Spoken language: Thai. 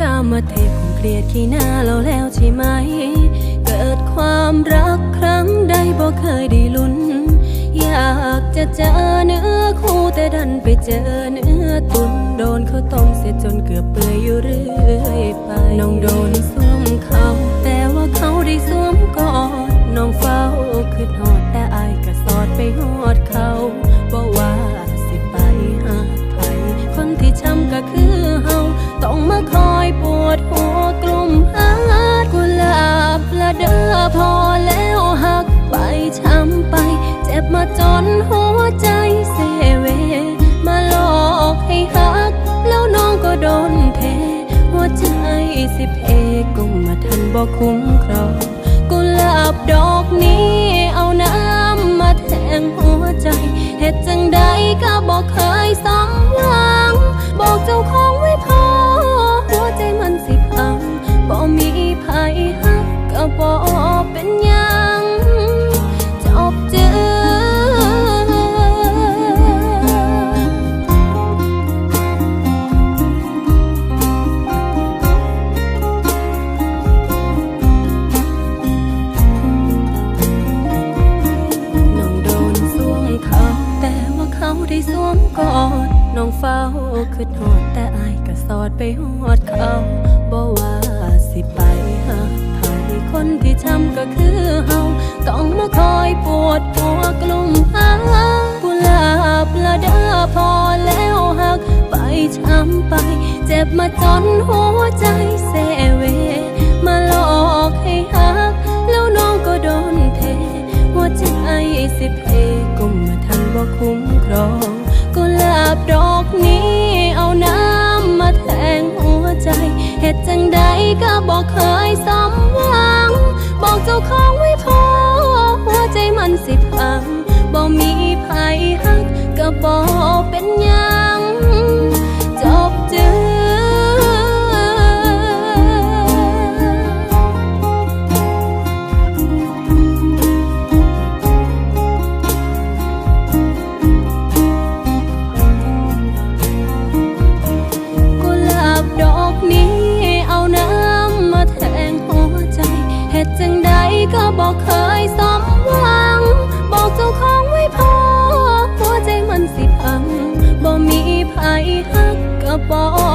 กลียดขี้หน้าเราแล้วใช่ไหม เกิดความรักครั้งใดบ่เคยได้ลุ้น อยากจะเจอเนื้อคู่แต่ดันไปเจอเนื้อตุนโดนเขาต้มเสียจนเกือบเปื่อยอยู่เรื่อยไป พอแล้วหักไปช้ำไป เจ็บมาจนหัวใจเซเว มาหลอกให้หัก แล้วน้องก็โดนเทหัวใจสิเพกุมมาทันบอกคุ้มครอง ได้สวมกอดน้องเฝ้าคือหอดแต่อายก็สอดไปหอดเขาบ่ว่าสิไปหาใครคนที่ช้ำก็คือเฮาต้องมาคอยปวดหัวกลุ่มหากุหลาบละเด้อพอแล้วหักไปช้ำไป เจ็บมาจนหัวใจเซ ก็บอกเคยส 光。